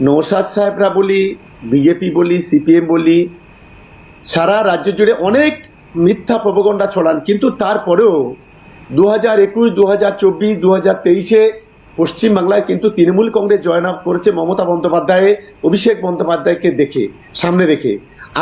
নৌসাদ সাহেবরা বলি, বিজেপি বলি, সিপিএম বলি, সারা রাজ্য জুড়ে অনেক মিথ্যা প্রবগণ্ডা ছড়ান, কিন্তু তারপরেও দু হাজার একুশ দু হাজার চব্বিশ দু হাজার তেইশে পশ্চিমবাংলায় কিন্তু তৃণমূল কংগ্রেস আপ করেছে মমতা বন্দ্যোপাধ্যায়, অভিষেক বন্দ্যোপাধ্যায়কে দেখে, সামনে রেখে।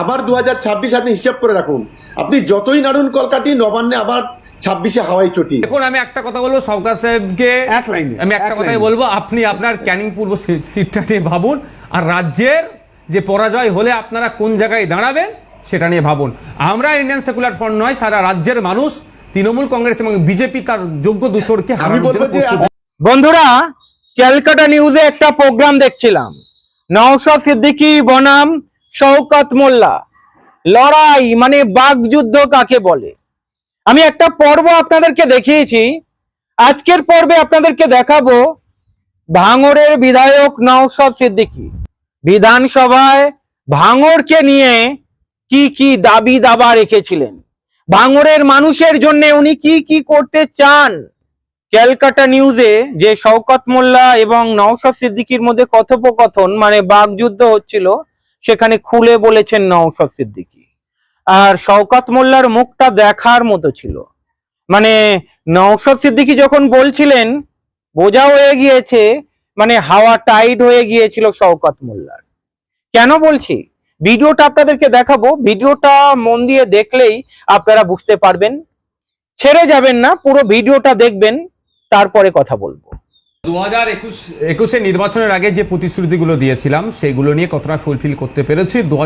আবার দু হাজার ছাব্বিশ আপনি হিসাব করে রাখুন, আপনি যতই নাড়ুন কলকাটি নবান্নে আবার ছাব্বিশে হাওয়াই চটি দেখুন আমি একটা কথা বলব সরকার সাহেবকে এক লাইনে, আমি একটা এক কথাই বলব আপনি আপনার ক্যানিং পূর্ব সিটটা নিয়ে ভাবুন আর রাজ্যের যে পরাজয় হলে আপনারা কোন জায়গায় দাঁড়াবেন সেটা নিয়ে ভাবুন। আমরা ইন্ডিয়ান সেকুলার ফ্রন্ট নয় সারা রাজ্যের মানুষ তৃণমূল কংগ্রেস এবং বিজেপি তার যোগ্য দূষরকে। বন্ধুরা ক্যালকাটা নিউজে একটা প্রোগ্রাম দেখছিলাম। নওশা সিদ্দিকী বনাম শওকত মোল্লা। লড়াই মানে বাগযুদ্ধ কাকে বলে? আমি একটা পর্ব আপনাদেরকে দেখিয়েছি। আজকের পর্বে আপনাদেরকে দেখাবো ভাঙড়ের বিধায়ক নওশাদ সিদ্দিকী। বিধানসভায় ভাঙড়কে নিয়ে কি কি দাবি দাবা রেখেছিলেন? ভাঙড়ের মানুষের জন্য উনি কি কি করতে চান? ক্যালকাটা নিউজে যে শওকত মোল্লা এবং নওশাদ সিদ্দিকীর মধ্যে কথোপকথন মানে বাগযুদ্ধ হচ্ছিল, সেখানে খুলে বলেছেন নওশাদ সিদ্দিকী। আর শওকত মোল্লার মুখটা দেখার মতো ছিল। মানে নওশাদ সিদ্দিকী যখন বলছিলেন, বোঝা হয়ে গিয়েছে মানে হাওয়া টাইট হয়ে গিয়েছিল শওকত মোল্লার। কেন বলছি? ভিডিওটা আপনাদেরকে দেখাবো। ভিডিওটা মন দিয়ে দেখলেই আপনারা বুঝতে পারবেন। ছেড়ে যাবেন না, পুরো ভিডিওটা দেখবেন, তারপরে কথা বলব। দু হাজার একুশ, একুশে নির্বাচনের আগে যে প্রতিশ্রুতিগুলো দিয়েছিলাম, সেগুলো নিয়ে কতটা ফুলফিল করতে পেরেছি? দু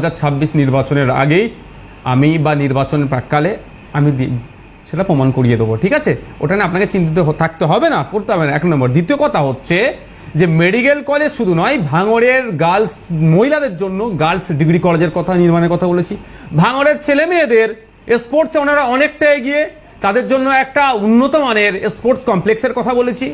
নির্বাচনের আগেই আমি বা নির্বাচনের প্রাককালে আমি সেটা প্রমাণ করিয়ে দেবো, ঠিক আছে? ওটা নিয়ে আপনাকে চিন্তিত থাকতে হবে না, করতে হবে না। এক নম্বর। দ্বিতীয় কথা হচ্ছে যে মেডিকেল কলেজ শুধু নয়, ভাঙড়ের গার্লস মহিলাদের জন্য গার্লস ডিগ্রি কলেজের কথা, নির্মাণের কথা বলেছি। ভাঙড়ের ছেলে মেয়েদের স্পোর্টসে ওনারা অনেকটা এগিয়ে, তাদের জন্য একটা উন্নত মানের স্পোর্টস কমপ্লেক্সের কথা বলেছি।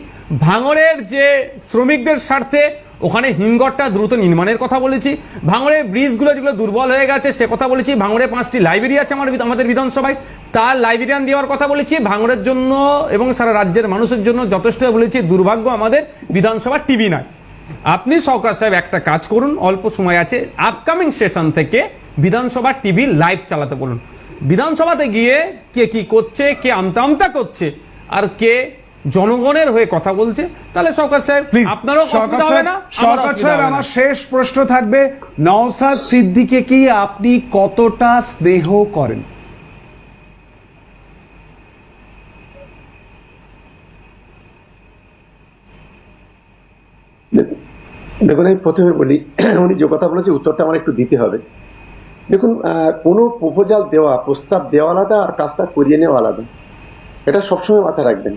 ভাঙড়ের যে শ্রমিকদের স্বার্থে ওখানে হিমঘরটা দ্রুত নির্মাণের কথা বলেছি। ভাঙড়ের ব্রিজগুলো যেগুলো দুর্বল হয়ে গেছে, সে কথা বলেছি। ভাঙড়ে পাঁচটি লাইব্রেরি আছে আমার আমাদের বিধানসভায়। তার লাইব্রেরিয়ান দেওয়ার কথা বলেছি। ভাঙড়ের জন্য এবং সারা রাজ্যের মানুষের জন্য যথেষ্ট বলেছি। দুর্ভাগ্য আমাদের বিধানসভা টিভি নয় আপনি সরকার সাহেব, একটা কাজ করুন, অল্প সময় আছে। আপকামিং সেশন থেকে বিধানসভা টিভি লাইভ চালাতে বলুন। বিধানসভাতে গিয়ে কে কি করছে, কে আমতা আমতা করছে, আর কে জনগণের হয়ে কথা বলছে তাহলে সরকার সাহেব প্লিজ আপনারও অসুবিধা হবে না সরকার সাহেব আমার শেষ প্রশ্ন থাকবে নওসাদ সিদ্দিকে কি আপনি কতটা স্নেহ করেন? দেখুন আমি প্রথমে বলি উনি যে কথা বলেছে উত্তরটা আমার একটু দিতে হবে। দেখুন আহ, কোনো প্রপোজাল দেওয়া প্রস্তাব দেওয়া আলাদা আর কাজটা করিয়ে নেওয়া আলাদা। এটা সবসময় মাথায় রাখবেন।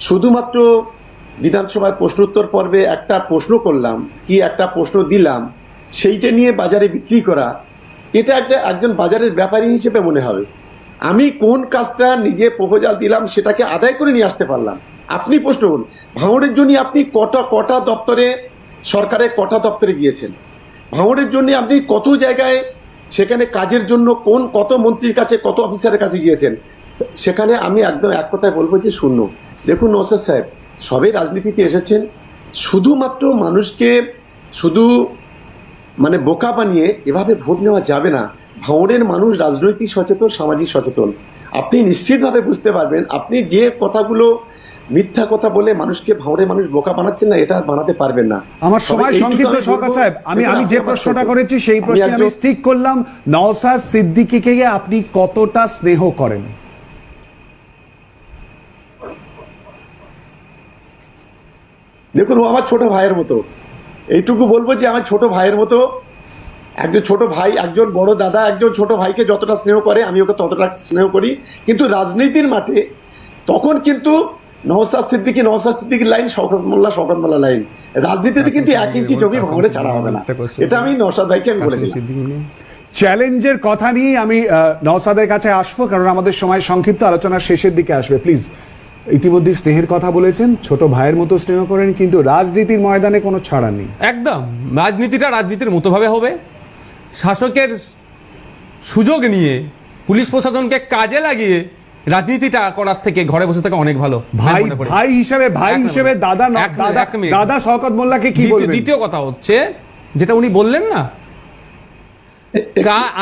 শুধুমাত্র বিধানসভায় প্রশ্নোত্তর পর্বে একটা প্রশ্ন করলাম, কি একটা প্রশ্ন দিলাম, সেইটা নিয়ে বাজারে বিক্রি করা, এটা একটা একজন বাজারের ব্যাপারী হিসেবে মনে হবে। আমি কোন কাজটা নিজে প্রপোজাল দিলাম সেটাকে আদায় করে নিয়ে আসতে পারলাম। আপনি প্রশ্ন করুন, ভাঙড়ের জন্য আপনি কটা কটা দপ্তরে সরকারের কটা দপ্তরে গিয়েছেন? ভাঙড়ের জন্য আপনি কত জায়গায়, সেখানে কাজের জন্য কোন কত মন্ত্রীর কাছে, কত অফিসারের কাছে গিয়েছেন? সেখানে আমি একদম এক কথায় বলব যে শূন্য। দেখুন নৌসাদ সাহেব সবে রাজনীতিতে এসেছেন শুধুমাত্র মানুষকে শুধু মানে বোকা বানিয়ে এভাবে ভোট নেওয়া যাবে না ভাঙড়ের মানুষ রাজনৈতিক সচেতন সামাজিক সচেতন। আপনি নিশ্চিতভাবে বুঝতে পারবেন আপনি যে কথাগুলো মিথ্যা কথা বলে মানুষকে ভাঙড়ের মানুষ বোকা বানাচ্ছেন না এটা বানাতে পারবেন না। আমার সময় সংক্ষিপ্ত সরকার সাহেব আমি আমি যে প্রশ্নটা করেছি সেই প্রশ্নে আমি স্টিক করলাম নওসাদ সিদ্দিকিকে আপনি কতটা স্নেহ করেন? দেখুন ও আমার ছোট ভাইয়ের মতো। এইটুকু বলব যে আমার ছোট ভাইয়ের মতো একজন ছোট ভাই একজন বড় দাদা একজন ছোট ভাইকে যতটা স্নেহ করে আমি ওকে ততটা স্নেহ করি। কিন্তু রাজনীতির মাঠে তখন কিন্তু নওসাদ সিদ্দিকি নওসাদ সিদ্দিকির লাইন শওকত মোল্লা শওকত মোল্লা লাইন। রাজনীতিতে কিন্তু এক ইঞ্চি জমি ভাঙড়ে ছাড়া হবে না। এটা আমি নওসাদ ভাইকে আমি বলে দিলাম। চ্যালেঞ্জের কথা নিয়ে আমি নওসাদের কাছে আসব কারণ আমাদের সময় সংক্ষিপ্ত আলোচনার শেষের দিকে আসবে। প্লিজ ইতিমধ্যে স্নেহের কথা বলেছেন ছোট ভাইয়ের মতো স্নেহ করেন কিন্তু রাজনীতির ময়দানে কোনো ছাড়া নেই। একদম। রাজনীতিটা রাজনীতির মতোভাবে হবে। শাসকের সুযোগ নিয়ে পুলিশ প্রশাসনকে কাজে লাগিয়ে রাজনীতিটা করার থেকে ঘরে বসে থাকা অনেক ভালো ভাই ভাই হিসেবে ভাই হিসেবে দাদা দাদা দাদা শওকত মোল্লাকে কি দ্বিতীয়- কথা হচ্ছে যেটা উনি বললেন না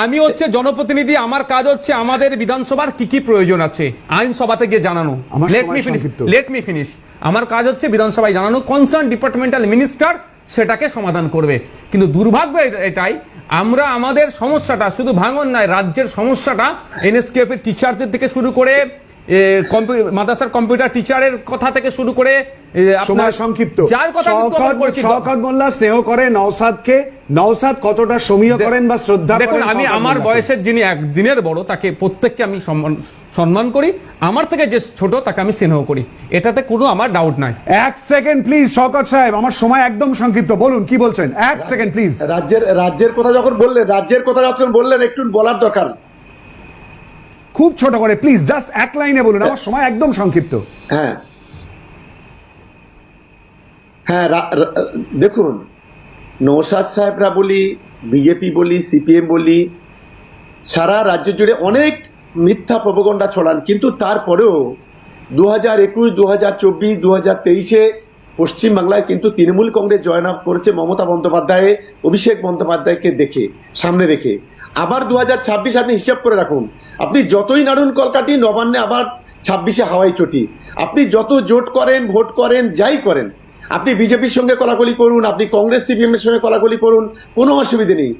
আমি হচ্ছে জনপ্রতিনিধি আমার কাজ হচ্ছে আমাদের বিধানসভার কি কি প্রয়োজন আছে আইনসভাতে গিয়ে জানানো। Let me finish. Let me finish আমার কাজ হচ্ছে বিধানসভায় জানানো কনসার্ন ডিপার্টমেন্টাল মিনিস্টার সেটাকে সমাধান করবে। কিন্তু দুর্ভাগ্য এটাই আমরা আমাদের সমস্যাটা শুধু ভাঙন নয় রাজ্যের সমস্যাটা এনএসকেএফ এর টিচারদের থেকে শুরু করে মাদ্রাসার কম্পিউটার টিচারের কথা থেকে শুরু করে আপনার- সময় সংক্ষিপ্ত। যার কথা শওকত মোল্লা স্নেহ করে নওসাদকে। নওসাদ কতটা সমীহ করেন বা শ্রদ্ধা দেখুন আমি আমার বয়সের যিনি একদিনের বড় তাকে প্রত্যেককে আমি সম্মান সম্মান করি। আমার থেকে যে ছোট তাকে আমি স্নেহ করি। এটাতে কোনো আমার ডাউট নাই। এক সেকেন্ড প্লিজ শওকত সাহেব আমার সময় একদম সংক্ষিপ্ত। বলুন কি বলছেন? এক সেকেন্ড প্লিজ রাজ্যের রাজ্যের কথা যখন বললেন রাজ্যের কথা যখন বললেন একটু বলার দরকার। খুব ছোট করে প্লিজ জাস্ট এক লাইনে বলুন, আমার সময় একদম সংক্ষিপ্ত। হ্যাঁ। হ্যাঁ দেখুন, নৌসাদ সাহেবরা বলি বিজেপি বলি সিপিএম বলি, সারা রাজ্য জুড়ে অনেক মিথ্যা প্রবগণ্ডা ছড়ান, কিন্তু তারপরেও দু হাজার একুশ দু হাজার চব্বিশ দু হাজার তেইশে পশ্চিমবাংলায় কিন্তু তৃণমূল কংগ্রেস জয়ন আপ করেছে মমতা বন্দ্যোপাধ্যায়, অভিষেক বন্দ্যোপাধ্যায়কে দেখে, সামনে রেখে। আবার দু হাজার ছাব্বিশ আপনি হিসাব করে রাখুন। আপনি যতই নাড়ুন কলকাটি নবান্নে আবার ছাব্বিশে হাওয়াই চটি। আপনি যত জোট করেন ভোট করেন যাই করেন আপনি বিজেপির সঙ্গে কলাকলি করুন আপনি কংগ্রেস সিপিএম এর সঙ্গে কলাকলি করুন কোনো অসুবিধে নেই।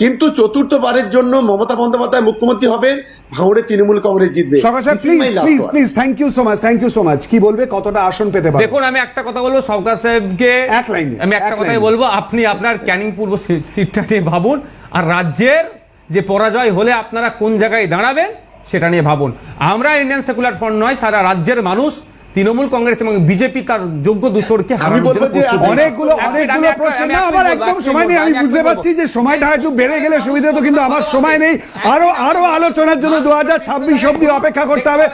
কিন্তু চতুর্থবারের জন্য মমতা বন্দ্যোপাধ্যায় মুখ্যমন্ত্রী হবে ভাঙড়ে তৃণমূল কংগ্রেস জিতবে। Please please thank you so much thank you so much কি বলবে কতটা আসন পেতে পারে দেখুন আমি একটা কথা বলব সরকার সাহেবকে এক লাইনে, আমি একটা কথাই বলব আপনি আপনার ক্যানিং পূর্ব সিটটা নিয়ে ভাবুন আর রাজ্যের যে পরাজয় হলে আপনারা কোন জায়গায় দাঁড়াবেন সেটা নিয়ে ভাবুন। আমরা ইন্ডিয়ান সেকুলার ফ্রন্ট নয় সারা রাজ্যের মানুষ তৃণমূল কংগ্রেস এবং বিজেপি তার যোগ্য দূষরকে হারানোর বলব যে অনেকগুলো অনেকগুলো আমি প্রশ্ন না আমার একদম সময় নেই আমি বুঝতে পারছি যে সময়টা একটু বেড়ে গেলে সুবিধা হতো কিন্তু আমার সময় নেই। আরও আরও আলোচনার জন্য দু হাজার ছাব্বিশ অব্দি অপেক্ষা করতে হবে।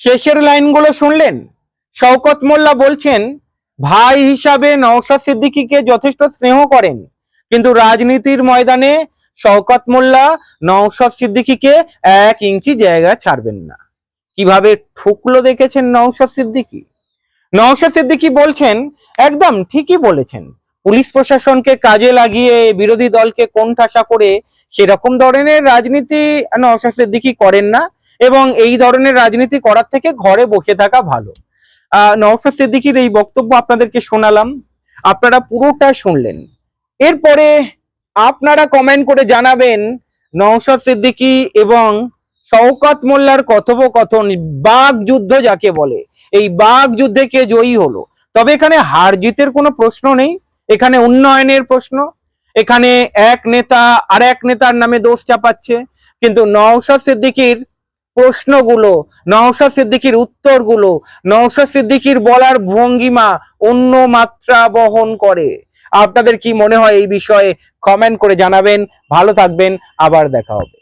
শেষের লাইনগুলো শুনলেন। শওকত মোল্লা বলছেন ভাই হিসাবে নওশাদ সিদ্দিকীকে যথেষ্ট স্নেহ করেন কিন্তু রাজনীতির ময়দানে শওকত মোল্লা নওশাদ সিদ্দিকীকে এক ইঞ্চি জায়গা ছাড়বেন না। কীভাবে ঠুকলো দেখেছেন নওশাদ সিদ্দিকী? নওশাদ সিদ্দিকী বলছেন, একদম ঠিকই বলেছেন, পুলিশ প্রশাসনকে কাজে লাগিয়ে বিরোধী দলকে কোণঠাসা করে সেরকম ধরনের রাজনীতি নওশাদ সিদ্দিকী করেন না এবং এই ধরনের রাজনীতি করার থেকে ঘরে বসে থাকা ভালো। নওশাদ সিদ্দিকীর এই বক্তব্য আপনাদেরকে শোনালাম, আপনারা পুরোটা শুনলেন। এরপরে আপনারা কমেন্ট করে জানাবেন নওশাদ সিদ্দিকী এবং শওকত মোল্লার কথোপকথন, বাঘ যুদ্ধ যাকে বলে। এই বাঘ যুদ্ধে কে জয়ী হলো? তবে এখানে হার জিতের কোনো প্রশ্ন নেই। এখানে উন্নয়নের প্রশ্ন। এখানে এক নেতা আর এক নেতার নামে দোষ চাপাচ্ছে। কিন্তু নওশাদ সিদ্দিকীর প্রশ্নগুলো, নওশাদ সিদ্দিকীর উত্তরগুলো, নওশাদ সিদ্দিকীর বলার ভঙ্গিমা অন্য মাত্রা বহন করে। আপনাদের কি মনে হয় এই বিষয়ে কমেন্ট করে জানাবেন। ভালো থাকবেন আবার দেখা হবে।